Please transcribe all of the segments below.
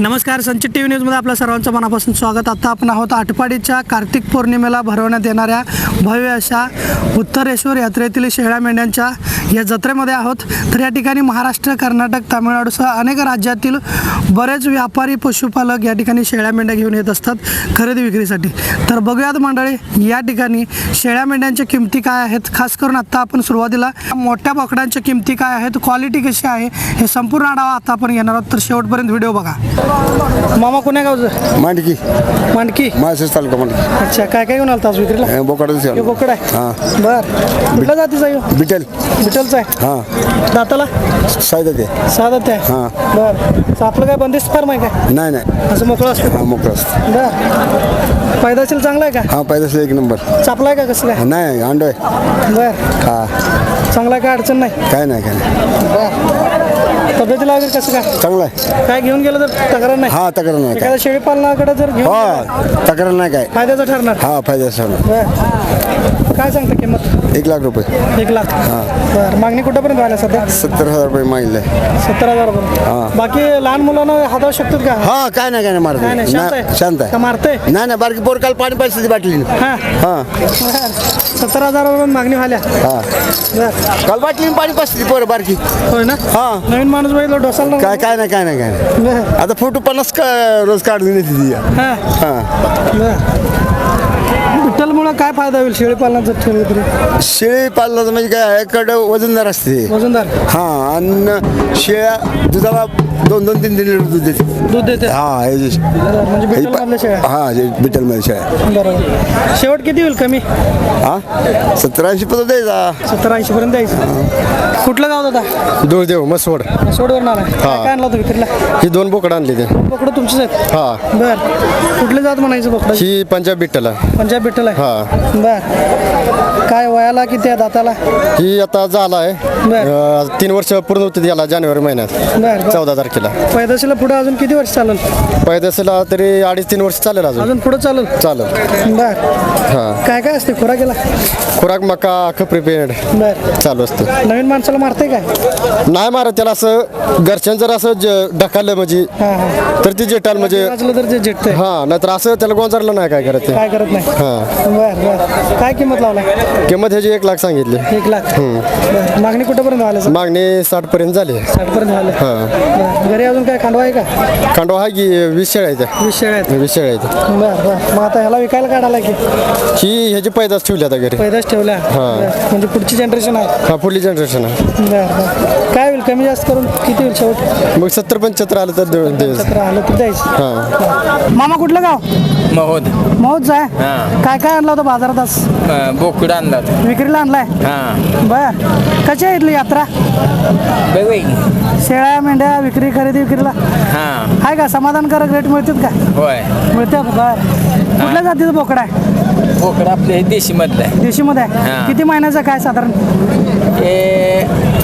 नमस्कार संचित T V न्यूजमध्ये आपल्या सर्वांचं मनापासून स्वागत. आता आपण आहोत आटपाडीच्या कार्तिक पौर्णिमेला भरवण्यात येणाऱ्या भव्य अशा उत्तरेश्वर यात्रेतील शेळ्या मेंढ्यांच्या या जत्रेमध्ये आहोत. तर या ठिकाणी महाराष्ट्र कर्नाटक तामिळनाडूसह अनेक राज्यातील बरेच व्यापारी पशुपालक या ठिकाणी शेळ्या मेंढ्या घेऊन येत असतात खरेदी विक्रीसाठी. तर बघूयात मंडळी या ठिकाणी शेळ्या मेंढ्यांच्या किमती काय आहेत? खास करून आत्ता आपण सुरुवातीला मोठ्या बोकडांच्या किमती काय आहेत? क्वालिटी कशी आहे? हे संपूर्ण आढावा आता आपण घेणार आहोत. तर शेवटपर्यंत व्हिडिओ बघा. मामा कोण्या गावचं? मांडकी. मांडकी? माळशेज तालुका मांडकी. अच्छा काय काय घेऊन आलता आज विक्रीला? बोकाडाचं हे बोकड आहे? हां. बर. कुठल्या जातीचा आहे ह्यो? बिटल. विठ्ठलचा आहे? हां. दाताला? सायदा ते सहा दाते आहे? हां. बर. आपलं काय बंदिस्त फार्म आहे काय? नाही नाही. असं मोकळं असतं? हां मोकळं असतं. बर. फायदाशील चांगला आहे का? हां पाहिजे एक नंबर. चापला आहे का कसं काय? नाही अंडो आहे बर. हां. चांगला आहे काय अडचण नाही? काय नाही काय नाही. बर. तब्येतीला वगैरे कसं काय? चांगलं आहे. काय घेऊन गेलं तर तक्रार नाही? हां तक्रार नाही एखाद्या काय. शेळी पालनाकडे जर घेऊन गेलं, हो तक्रार नाही काय. फायद्याचं ठरणार. हां फायदा असणार बर. काय सांगता किंमत? एक लाख रुपये. एक लाख. बर. मागणी कुठंपर्यंत व्हायला सध्या? सत्तर हजार रुपये मागितले सत्तर हजार रुपये बाकी लहान मुलांना हाताळू शकतात का? हां काय नाही काय नाही मारत काय नाही शांत नाही, आहे. शांत का आहे मारते नाही नाही बारकी पोर काल पाणी पाहिजे बाटली हा. हां. सत्तर हजारावरून मागणी व्हायला हां. काल बाटली पाणी पाचली पोरं बारकी. होय ना? हां. नवीन माणूस बघितलं डोसाला काय काय नाही काय नाही काय नाही. बर. आता फोटो पन्नास का रोज काढून येते ती हा. हां. विठ्ठलमुळं काय फायदा होईल शेळी पालनाचा ठेवली तरी? शेळी पालनाचं म्हणजे काय एकडं वजनदार असते वजनदार? हां आणि शेळ्या दुधाला दोन दोन तीन तीन लिटर दूध देते. दूध देते? हा हे जे- बरोबर, म्हणजे हे मधल्या शेळ्या? हा जे बिटलमध्ये शेळ्या. बरोबर. शेवट किती होईल कमी? हा? सत्तर ऐंशी पत्र द्यायचा. सत्तर ऐंशी पर्यंत द्यायचं. कुठलं गाव दादा? देव मसवड. सोडवर नाला काय काय आणला होता विक्रीला? ही दोन बोकडं आणली ते. बोकडं तुमचीच आहेत? हा. बर. कुठले जात म्हणायचं बोकडं ही पंजाब बिट्टला पंजाब विठ्ठल आहे. हा. बर. काय वयाला किती आहे दाताला? ही आता झाला आहे. बर. तीन वर्ष पूर्ण होती याला जानेवारी महिन्यात. बर चौदा तारखेला. पैदाशीला पुढे अजून किती वर्ष चालेल? पैदासेला तरी अडीच तीन वर्ष चालेल अजून. अजून पुढे चालेल? चालेल. बर. हा. काय काय असते खुराकीला? खुराक मका खपरी पेंड. बर. चालू असतं. नवीन माणसाला मारते काय? नाही मारत त्याला असं घरच्यां जर असं ज- ढकललं म्हणजे हा हा. तर ती जेटाल म्हणजे वाचलं तर जे झेटतंय हा नाहीतर असं त्याला गोंजारलं नाही काय करत ते. काय करत नाही. हा. बर. बर काय किंमत लावला किंमत ह्याची एक लाख सांगितली. एक लाख. बर. मागणी कुठंपर्यंत सर? मागणी साठ पर्यंत झाली. साठ पर्यंत झालं. हा. बरं. घरी अजून काय खांडवा आहे का? खांडवा आहे की वीस शेळ्या आहेत वीस शेळ्या आहेत. वीस शेळ्या आहेत बर बर. मग आता ह्याला विकायला काढायला की? ही ह्याची पैदास ठेवली आता घरी. पैदाच ठेवल्या? बरं. म्हणजे पुढची जनरेशन आहे. हा पुढली जनरेशन आहे. बर बर. काय होईल कमी जास्त करून किती होईल शेवट? मग सत्तर पंच्याहत्तर आलं तर देऊ सतरा आलं तर द्यायचं. हा. मामा कुठलं गाव? महोद. मौज आहे? हां. काय काय आणलं होतं बाजारात आज? बोकड आणला होता. विक्रीला आणलाय? हां. बर. कशी आहे इथली यात्रा? बघ शेळ्या मेंढ्या विक्री खरेदी विक्रीला? हां. आहे का? समाधानकारक रेट मिळतात का? होय. मिळतात. बर. कुठल्या जातीचं बोकड आहे? बोकड आपलं हे देशी मधलं आहे देशीमध्ये आहे हां. किती महिन्याचं काय साधारण? हे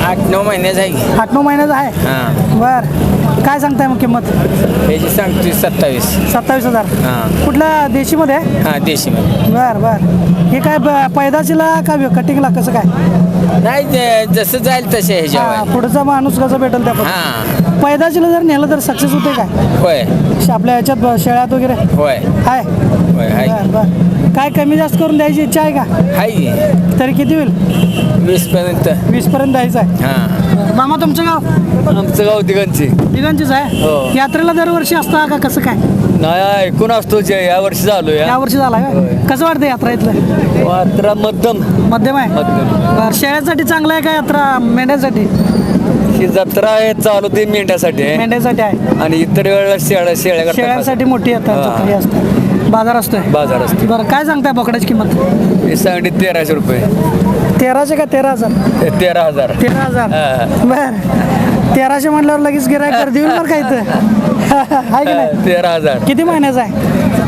आठ नऊ महिन्याचं आहे. आठ नऊ महिन्याचं आहे? हां. बर. काय सांगताय मग किंमत? ह्याची सांगतोय सत्तावीस. सत्तावीस हजार. हां. कुठल्या देशीमध्ये? आहे हां देशी मध्ये बर बर. हे काय ब- पैदाशीला का कटिंगला कसं काय? नाही जे- जसं जाईल तसे हा, पुढचा माणूस कसं भेटेल त्या. हां. पैदाशीला जर नेलं तर सक्सेस होते काय? होय. श- आपल्या ह्याच्यात ब- शेळ्यात वगैरे? होय. आहे होय हाय. बर बर. काय कमी जास्त करून द्यायची इच्छा आहे का? हाय. की. तरी किती होईल? वीस पर्यंत वीस पर्यंत द्यायचं आहे. हां. मामा तुमचं गाव? आमचं गाव दिगंची. दिगांचीच आहे? हो. यात्रेला दरवर्षी असता का कसं काय? नाही ऐकून असतो जे या वर्षी झालो या वर्षी झाला का? कसं वाटतं यात्रा इथलं? मात्र मध्यम. मध्यम आहे? मध्यम. बरं शेळ्यासाठी चांगलं आहे का यात्रा मेंढ्यासाठी? ही जत्रा आहे चालू ते मेंढ्यासाठी आहे. मेंढ्यासाठी आहे. आणि इतर वेळेला शेळ्या शेळ्या. शेळ्यांसाठी मोठी यात्रा हा. जत्रा ही असते. बाजार असतोय. बाजार असतो बरं काय सांगताय बोकडाची किंमत? हे सांगते तेराशे रुपये. तेराशे का तेरा हजार? तेरा हजार. तेरा हजार. बर. तेराशे म्हटल्यावर लगेच गिरायक गर्दी होईल बरं का इथं? आहे की नाही? तेरा हजार. किती महिन्याचा आहे?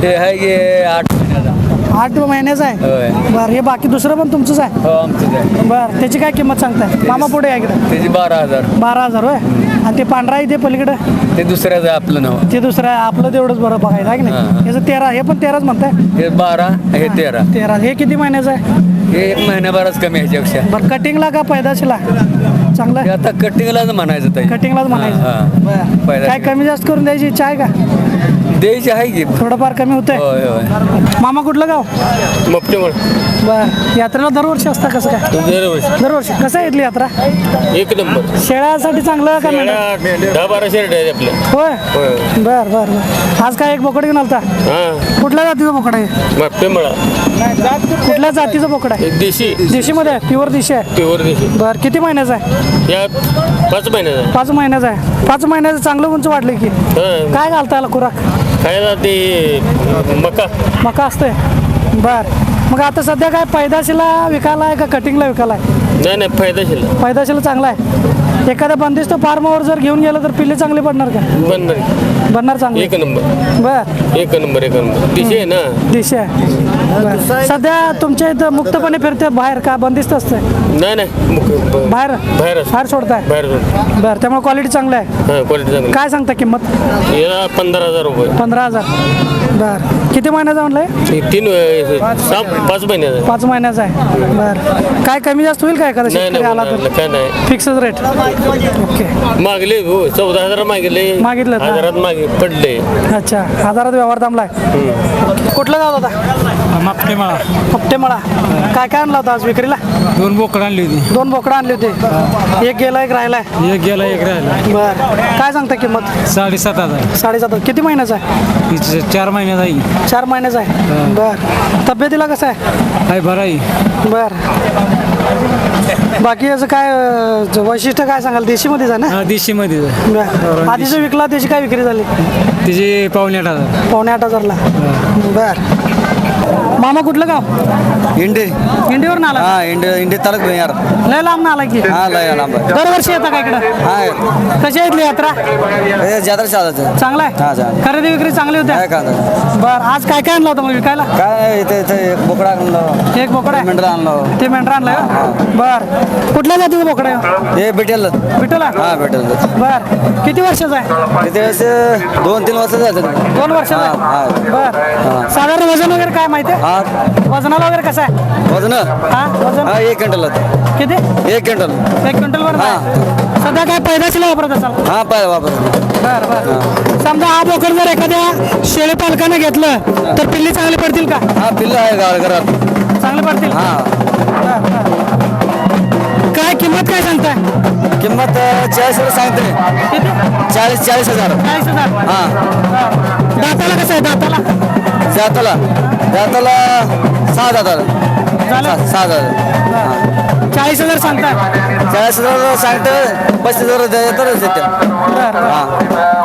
हे आहे की आठ महिन्याचा. आठ महिन्याचा आहे? होय. बरं हे बाकी दुसरं पण तुमचंच आहे? हो आमचंच आहे. बरं त्याची काय किंमत सांगताय? मामा पुढे इकडे. त्याची बारा हजार. बारा हजार होय? आणि ते पांढरा आहे ते पलीकडं? ते दुसऱ्याचं आहे आपलं नाव. ते दुसरं आहे आपलं तेवढंच बरं बघायचं आहे की नाही? याचं तेरा हे पण तेराच म्हणताय? हे बारा हे तेरा. तेरा. हे किती महिन्याचं आहे? हे एक महिन्याभरच कमी आहे ह्याच्यापेक्षा बरं कटिंगला का पैदाशीला? चांगलं हे आहे. आता कटिंगलाच म्हणायचं ताई. कटिंगलाच म्हणायचं हा. बरं. पैदाशी. काय कमी जास्त करून द्यायची इच्छा आहे का? द्यायची आहे की. थोडंफार कमी होतंय. होय होय. मामा कुठलं गाव? बरं. यात्रेला दरवर्षी असतं कसं काय? दरवर्षी. दरवर्षी. कसं आहे इथली यात्रा? एक नंबर. शेळ्यासाठी चांगलं का मेंढ्या? दहा बारा शर्ट आहेत आपल्या. होय? होय. बर बर बर. आज काय एक बोकड घेऊन आलता? हा. कुठल्या जातीचं बोकड आहे? मपटेमळा. कुठल्या जातीचं बोकड आहे? देशी. देशीमध्ये आहे? प्युअर देशी आहे? प्युअर देशी. बर किती महिन्याचं आहे? या पाच महिन्याचा पाच महिन्याचं आहे. पाच महिन्याचं चांगलं उंच वाढले की? हा. काय घालता याला खुराक? खायला ते मका. मका असतंय. बर. मग आता सध्या काय पैदाशीला विकायला आहे का कटिंगला विकायला आहे? नाही नाही फायदाशील पैदाशीला चांगला आहे. एखाद्या बंदिस्त फार्मावर जर घेऊन गेलं तर पिल्ले चांगले पडणार का? बनणार बनणार चांगले. एक नंबर. बर. एक नंबर एक नंबर. देशी आहे ना? दिशा आहे. बरं. सध्या तुमच्या इथं मुक्तपणे फिरते बाहेर का बंदिस्त असतंय? नाही नाही. मुक- ब- बाहेर? बाहेर असतं. बाहेर सोडताय? बाहेर. बरं त्यामुळे क्वालिटी चांगलं आहे. हा क्वालिटी चांगली काय सांगता किंमत? याला पंधरा हजार रुपये. पंधरा हजार. बरं. किती महिन्याचा म्हणलंय हे तीन सहा पाच महिन्याचा पाच महिन्याचा आहे. बरं. काय कमी जास्त होईल का एखादा नाही शेतकरी आला तर? नाही, काय नाही. फिक्सच रेट ओके मागले हो चौदा हजार मागले मागितलेत ना? हजारात मागे पडले. अच्छा. हजारात व्यवहार थांबलाय. कुठलं गाव होता मापटे मळा काय काय आणला होता आज विक्रीला? दोन बोकड आणली होती. दोन बोकडं आणले होते. एक गेला एक राहिलाय. एक गेला एक राहिला. बर. काय सांगता किंमत? साडेसात हजार. साडेसात किती महिन्याचा आहे? चार महिन्यात आहे. चार महिन्याचा आहे. बर. तब्येतीला कसं आहे? आहे बरं आहे. बर. बाकी याचं काय अं, वैशिष्ट्य काय सांगाल? देशीमध्येच आहे ना? हा देशीमध्ये बर. आधीचं विकला त्याची काय विक्री झाली? तिचे पावणे आठ हजार. पावणे आठ हजारला. बर. मामा कुठलं गाव? इंडे. इंडिवर आला हा इंडे इंडे तालुक यार लय लांब आला की. हा लय लांब आहे. दरवर्षी येता का इकडं? हा कशी आहे इथली यात्रा? हे जात्रा चालत चांगला हा, आहे चांगलं. खरेदी विक्री चांगली होत्या? काय का बर आज काय काय आणलं होतं मग विकायला? काय इथे इथे एक बोकडा आणलो. एक बोकड आहे? मेंढरा आणलो. ते मेंढरा आणलं? बर. कुठल्या जातीचं बोकड आहे हे भेटेल विठ्ठला हा भेटेल बर. किती वर्षाचा आहे? तिथे असे दोन तीन वर्ष झाले. दोन वर्षाचा हा, हा. आहे बर साधारण वजन वगैरे काय माहिती आहे? हा. वजनाला वगैरे कसं आहे? वजन? हा वजन? हा एक क्विंटल किती? एक क्विंटल. एक क्विंटल वर सध्या काय पैदाशीला वापरत असाल? हा पाय वापर बर बर. समजा हा बोकड जर एखाद्या शेळी पालकानं घेतलं तर पिल्ली चांगली पडतील का? हा पिल्ल आहे गाव घरात. चांगली पडतील? हा. बर, बर. काय किंमत काय सांगताय? किंमत चाळीस हजार सांगते चाळीस चाळीस हजार. चाळीस हजार? हा. दाताला कसं आहे दाताला? जाताला जाताला सहा झालं? सहा हजार चाळीस हजार सांगताय? चाळीस हजार सांगतं पस्तीस हजार देतातच देते बर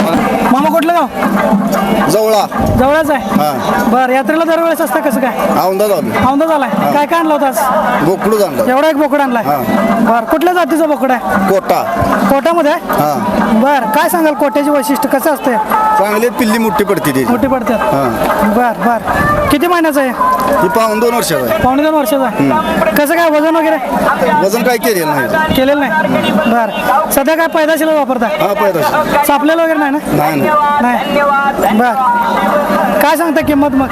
बर. मामा कुठलं गाव? जवळा. जवळच आहे. बर यात्रेला दरवेळेस असतं कसं काय? औंदा झालो औंदा झालाय काय काय आणलं होतं? बोकडू आणलं. एवढा एक बोकड आणलाय. बर कुठल्या जातीचा बोकड आहे? कोटा. कोटामध्ये आहे? हा. बर काय सांगाल कोट्याची वैशिष्ट्य कसं असते चांगली पिल्ली मोठी पडते त्याची. मोठी पडतात? बर बर. किती महिन्याचं आहे? ही पाहून दोन वर्षाचा आहे. पावणे दोन वर्षाचा आहे. कसं काय वजन वगैरे? वजन काय केलेलं नाही. केलेलं नाही. बर. सध्या काय पैदाशीला वापरताय? हा पैदा सापलेलं वगैरे नाही ना? नाही. बर. काय सांगता किंमत मग?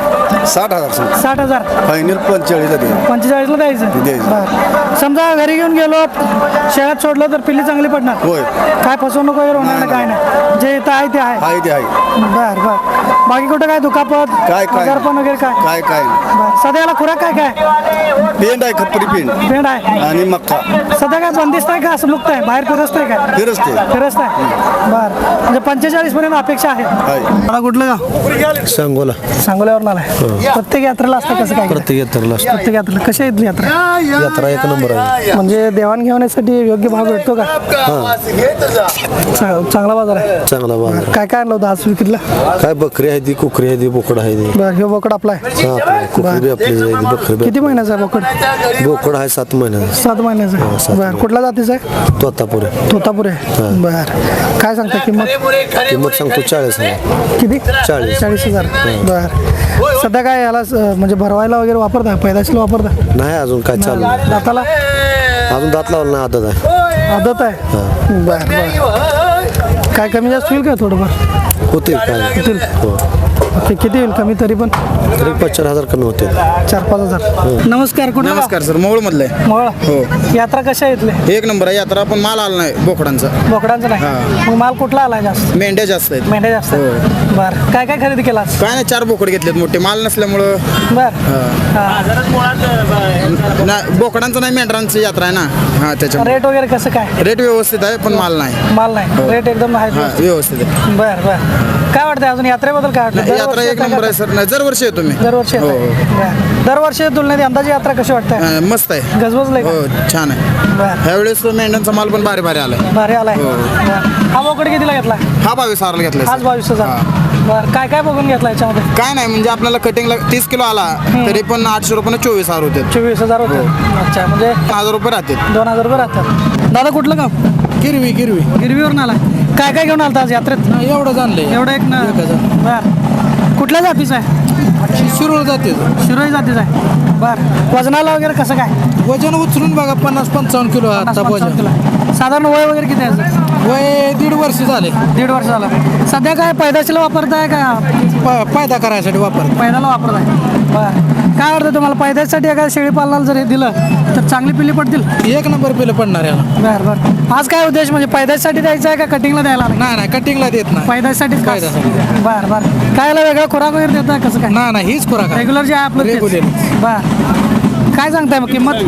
साठ हजार सांग साठ हजार. फायनल पंचेचाळीसला दे पंचेचाळीसला द्यायचं? द्यायचं. बर. समजा घरी घेऊन गेलो शेळ्यात सोडलं तर पिल्ली चांगली पडणार? होय. काय फसवणूक वगैरे होणार नाही काय नाही. जे इथं आहे ते आहे. आहे ते आहे. बर बर. बाकी कुठं काय दुखापत? काय काय? आजारपण वगैरे काय? काय काय? बर. सध्या याला खुराक काय काय? पेंड आहे खप्परी पेंड. पेंड आहे. आणि मक्का. सध्या काय बंदिस्त आहे का? असं मुक्त आहे? बाहेर फिरसतंय काय फिरसते फिरसत आहे. बर. म्हणजे पंचेचाळीस पर्यंत अपेक्षा आहे. आहे. मला कुठलं गाव? सांगोला. सांगोल्यावर आलाय. प्रत्येक यात्रेला असतं कसं काय? प्रत्येक यात्रेला असतो. प्रत्येक यात्रेला. कशी आहे इथली यात्रा? यात्रा एक नंबर आहे. म्हणजे देवाणघेवाणीसाठी योग्य भाव भेटतो का? चा- चांगला बाजार आहे. चांगला बाजार काय काय आणलं होतं आज विक्रीला काय बकरी आहे ती कुकरी आहे ती बोकड आहे ती. बर हे बोकड आपला आहे? हा, आपली कुकरी बी आपली आहे ती बकरी बी किती महिन्याचा आहे बोकड? आपली. बोकड आहे सात महिन्याचा सात महिन्याचा आहे. सात बर कुठल्या जातीचा आहे? तोतापुरे. तोतापुरी. आहे बर. काय सांगता किंमत? किंमत सांगतो चाळीस हजार. किती? चाळीस. चाळीस हजार. बर. सध्या काय याला स- म्हणजे भरवायला वगैरे वापरता? पैदाशीला वापरता? नाही अजून काय चालू नाही. दाताला? अजून दात लावला नाही आदत आहे. आदत आहे? बर बर. काय कमी जास्त होईल का थोडंफार? होतील काय हो ओके किती होईल कमी तरी पण? तरी पाच चार हजार कमी होतील चार पाच हजार. नमस्कार कुठं नमस्कार सर मोहोळ मधलं आहे मोळ यात्रा कशा येतले एक नंबर आहे यात्रा पण माल आला नाही बोकडांचा. बोकडांचं नाही? मग माल कुठला आलाय जास्त? मेंढ्या जास्त आहेत. मेंढ्या जास्त आहेत. बर. काय काय खरेदी केलास काय नाही चार बोकड घेतलेत मोठे. माल नसल्यामुळं. बर. हा. नाही बोकडांचं नाही मेंढरांची यात्रा आहे ना? हा त्याच्या रेट वगैरे कसं काय? रेट व्यवस्थित आहे पण माल नाही. माल नाही. रेट एकदम आहे हा व्यवस्थित. आहे. बर बर. काय वाटतंय अजून? यात्रेबद्दल काय वाटतं यात्रा एक नंबर आहे सर. नाही दरवर्षी येतो मी. दरवर्षी हो येताय? बर. दरवर्षी तुलनेत यंदाची यात्रा कशी वाटते? हा, मस्त आहे. गजबजलंय हो छान आहे. बर. ह्यावेळेस मेंढ्यांचा माल पण भारी भारी आलाय. भारी आलाय. हो. बर. हा बोकड कितीला घेतला? हा बावीस हारला घेतलाय आज सर. बावीस हजार. बर काय काय बघून घेतला याच्यामध्ये? काय नाही म्हणजे आपल्याला कटिंगला तीस किलो आला तरी पण आठशे रुपये चोवीस हार होते. चोवीस हजार होते. अच्छा म्हणजे हजार रुपये राहते. दोन हजार रुपये राहतात. दादा कुठलं गाव? गिरवी गिरवी. गिरवीवरून आला काय काय घेऊन आलता आज यात्रेत? एवढं जाणलंय. एवढं एक ना बर. कुठल्या जातीचं आहे? शिरोळ जाते शिरोई जातीचं आहे. बर. वजनाला वगैरे कसं काय? वजन उचलून बघा पन्नास पंचावन्न किलो पन्नास पंचावन्न किलो. साधारण वय वगैरे किती आहे याचं? वय दीड वर्ष झाले. दीड वर्ष झालं. सध्या काय पैदाशीला वापरताय का? फायदा करायसाठी वापर पैदाला वापरताय. बर. काय वाटतं तुम्हाला पैदासाठी एखाद्या शेळी पालनाला जर हे दिलं तर चांगली पिल्ली पडतील? एक नंबर पिलं पडणार याला. बर बर. आज काय उद्देश म्हणजे पैदासाठी द्यायचं आहे का कटिंगला द्यायला आलाय? नाही नाही कटिंगला देत नाही. पैदासाठीच? पैदासाठी. बर बर. काय याला वेगळा खुराक वगैरे देताय कसं काय? नाही नाही हीच खुराक रेग्युलर जे आहे आपलं तेच. Regular. बर. काय सांगताय मग किंमत?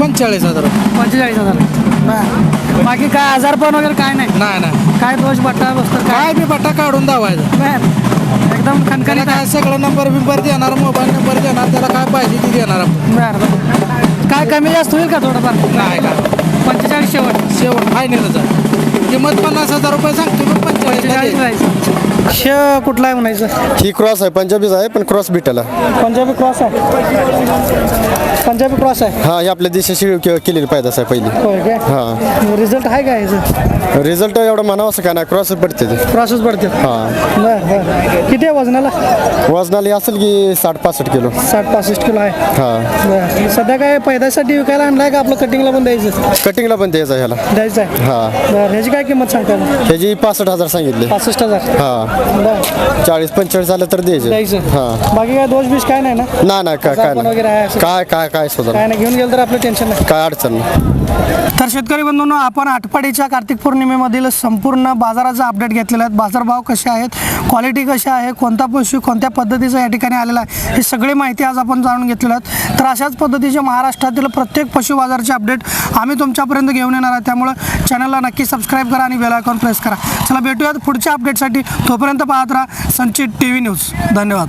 पंचेचाळीस हजार पंचेचाळीस हजार. बर. बाकी काय आजारपण वगैरे काय नाही? नाही नाही. काय दोष बट्टा बसतात काय? काय बी बट्टा काढून दावायचा. बर. एकदम त्याला खणखणीत काय आहे. सगळं नंबर बिंबर देणार मोबाईल नंबर देणार त्याला काय पाहिजे ते देणार आपण. बर बर. काय कमी जास्त होईल का थोडंफार? नाही काय पंचेचाळीस शेवट. शेवट फायनलच आहे किंमत पन्नास हजार रुपये सांगतो पण पंचेचाळीस पंचेचाळीस जायचं श कुठला आहे म्हणायचं? ही क्रॉस आहे पंजाबीच आहे पण क्रॉस बिटाला पंजाबी क्रॉस आहे. पंजाबी क्रॉस आहे? हा ही आपल्या देशाशी के- केलेली पायदास आहे पहिली. होय काय? हा. रिझल्ट आहे का याचं? रिझल्ट एवढं म्हणावं असं काय नाही क्रॉस पडते ते. क्रॉसच पडते. हा. बर बर. किती आहे वजनाला? वजनाली असेल की साठ पासष्ट किलो. साठ पासष्ट किलो आहे. हा. बर. सध्या काय पैदासाठी विकायला आणलाय का आपलं कटिंगला पण द्यायचं? कटिंगला पण द्यायचं आहे ह्याला. द्यायचं आहे? हा. बर ह्याची काय किंमत सांगता मग? ह्याची पासष्ट हजार सांगितले. पासष्ट हजार. हा. चाळीस पंचेचाळीस झालं तर द्यायचे. द्यायचं. हा. बाकी काय दोष बिष काय नाही ना? नाही नाही काय काय आजारपण वगैरे आहे नाही असं? काय काय काय सुद्धा काय नाही घेऊन गेलं तर आपलं टेन्शन नाही. काय अडचण नाही. तर शेतकरी बंधूंनो आपण आटपाडीच्या कार्तिक पौर्णिमेमधील संपूर्ण बाजाराचा अपडेट घेतलेला आहे. बाजारभाव कसे आहेत? क्वालिटी कशी आहे? कोणता पशु कोणत्या पद्धतीचा या ठिकाणी आलेला आहे? ही सगळी माहिती आज आपण जाणून घेतलेली आहेत तर अशाच पद्धतीचे महाराष्ट्रातील प्रत्येक पशु बाजाराचे अपडेट आम्ही तुमच्यापर्यंत घेऊन येणार आहे. त्यामुळं चॅनलला नक्की सबस्क्राईब करा आणि बेल आयकॉन प्रेस करा. चला भेटूयात पुढच्या अपडेटसाठी तोपर्यंत पाहत राहा संचित टी व्ही न्यूज. धन्यवाद.